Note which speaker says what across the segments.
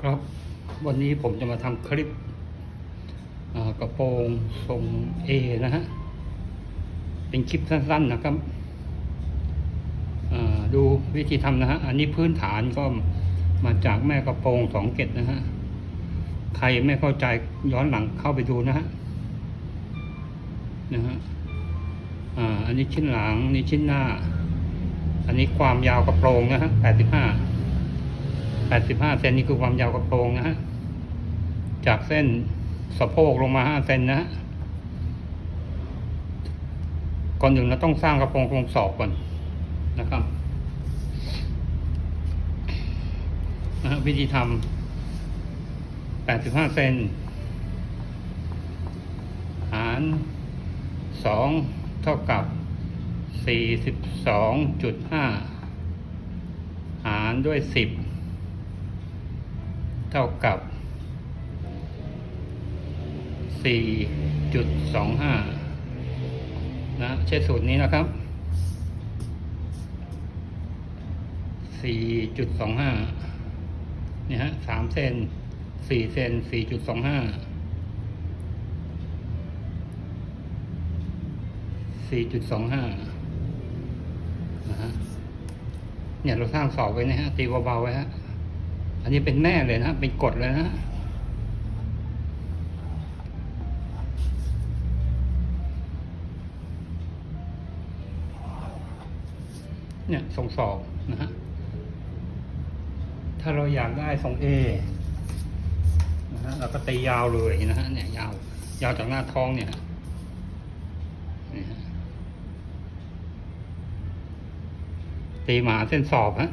Speaker 1: ครับวันนี้ผมจะมาทำคลิปกระโปรงทรงเอนะฮะ เป็นคลิปสั้นๆนะครับดูวิธีทำนะฮะ อันนี้พื้นฐานก็มาจากแม่กระโปรงสองเกตนะฮะ ใครไม่เข้าใจย้อนหลังเข้าไปดูนะฮะนะฮะอันนี้ชิ้นหลังนี่ชิ้นหน้า อันนี้ความยาวกระโปรงนะฮะแปดสิบห้า แปดสิบห้าเซนนี่คือความยาวกระโปรงนะฮะ จากเส้นสะโพกลงมาห้าเซนนะฮะ ก่อนหนึ่งเราต้องสร้างกระโปรงตรงศอกก่อนนะครับนะฮะวิธีทำแปดสิบห้าเซนหารสองเท่ากับสี่สิบสองจุดห้าหารด้วยสิบ เท่ากับ 4.25 นะ ใช้สูตรนี้นะครับ 4.25 เนี่ยฮะ 3 เซน 4 เซน 4.25 4.25นะฮะเนี่ยเราสร้างสอบไว้นะฮะตีเบาๆไว้ฮะ อันนี้เป็นแม่เลยนะ เป็นกฎเลยนะเนี่ยทรงสอบนะฮะ ถ้าเราอยากได้ทรงเอนะฮะเราก็ตียาวเลยนะฮะเนี่ยยาว ยาวจากหน้าท้องเนี่ยตีหมาเส้นสอบฮะ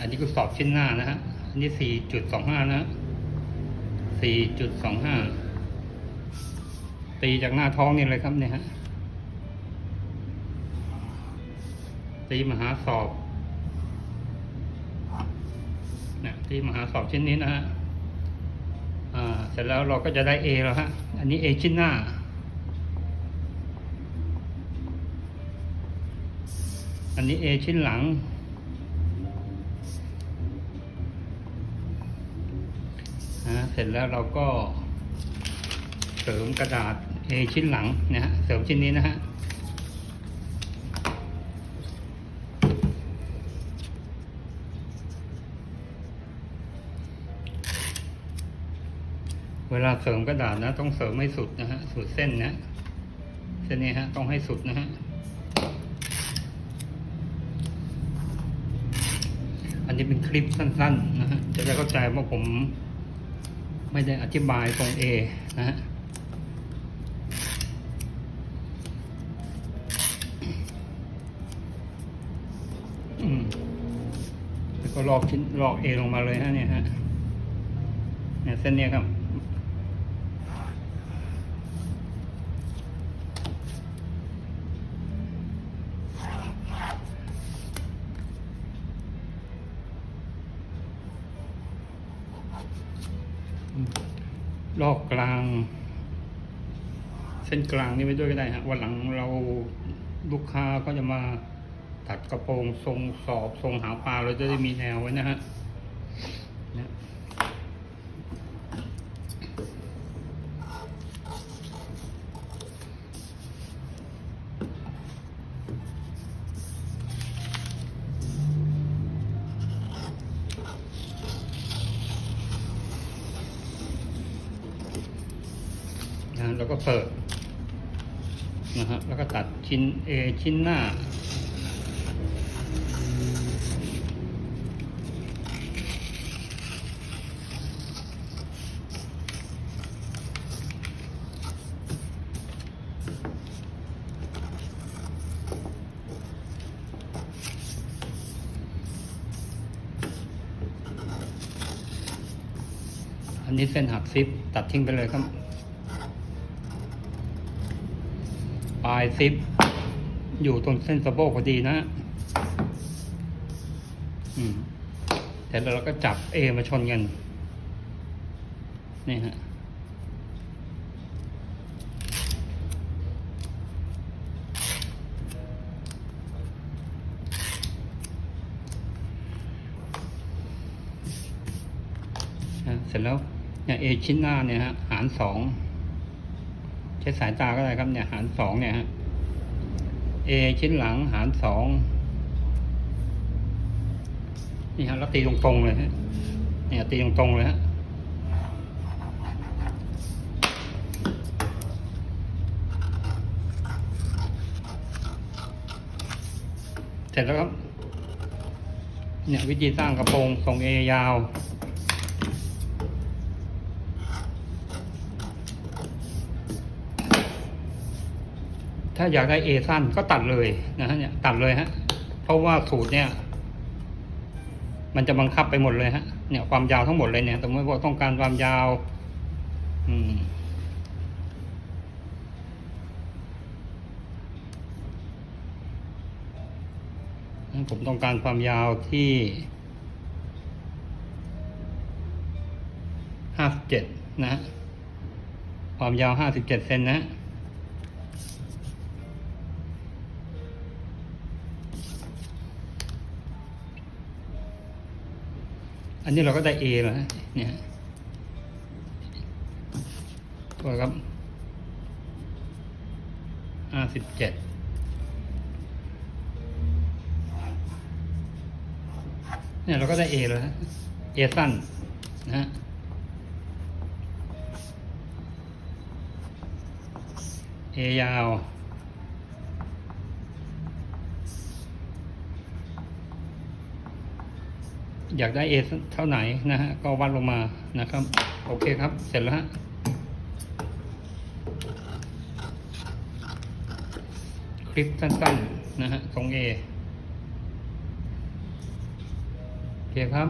Speaker 1: อันนี้ก็สอบชิ้นหน้านะฮะ อันนี้สี่จุดสองห้านะสี่จุดสองห้าตีจากหน้าท้องนี่เลยครับเนี่ยฮะ ตีมหาสอบเนี่ยตีมหาสอบชิ้นนี้นะฮะอ่าเสร็จแล้วเราก็จะได้ A แล้วฮะ อันนี้ A ชิ้นหน้า อันนี้ A ชิ้นหลัง สร็จแล้วเราก็เสริมกระดาษ A ชิ้นหลังนะฮะเสริมชิ้นนี้นะฮะเวลาเสริมกระดาษนะ ต้องเสริมให้สุดนะฮะสุดเส้นนะเส้นนี้ฮะต้องให้สุดนะฮะอันนี้เป็นคลิปสั้นๆนะฮะจะได้เข้าใจว่าผม ไม่ได้อธิบายตรง A นะฮะแล้วก็ลอกชิ้นลอก A ลงมาเลยฮะเนี่ยฮะเนี่ยเส้นเนี้ยครับ ลอกกลาง เส้นกลางนี่ไว้ด้วยก็ได้ฮะวันหลังเราลูกค้าก็จะมาตัดกระโปรงทรงสอบทรงหางปลาเราจะได้มีแนวไว้นะฮะเนี่ยนะ แล้วก็เปิดนะฮะแล้วก็ตัดชิ้น A ชิ้นหน้า อันนี้เส้นหักซิปตัดทิ้งไปเลยครับ ปลายซิป อยู่ตรงเส้นสะโบกพอดีนะอืมเสร็จแล้วเราก็จับเอมาชนกัน นี่ฮะเสร็จแล้วอย่างเอชิ้นหน้าเนี่ยฮะ หารสอง ช้สายตาก็ได้ครับเนี่ย หารสองเนี่ยฮะเอชิ้นหลังหารสองนี่ฮะแล้วตีตรงๆเลยฮะเนี่ยตีตรงๆเลยฮะเสร็จแล้วครับ เนี่ยวิธีสร้างกระโปรงทรงเอยาว ถ้าอยากได้เอสั้นก็ตัดเลยนะฮะเนี่ยตัดเลยฮะ เพราะว่าสูตรเนี่ย มันจะบังคับไปหมดเลยฮะ เนี่ยความยาวทั้งหมดเลยเนี่ยสมมติว่าต้องการความยาว อืมผมต้องการความยาวที่ห้าสิบเจ็ดนะฮะความยาวห้าสิบเจ็ดเซนนะ อันนี้เราก็ได้ A แล้วเนี่ยตัวครับห้าสิบเจ็ดเนี่ยเราก็ได้ A แล้วฮะ A สั้นนะฮะ A ยาว อยากได้เอเท่าไหนนะฮะก็วัดลงมานะครับ โอเคครับ เสร็จแล้วฮะคลิปสั้นๆนะฮะของเอโอเคครับ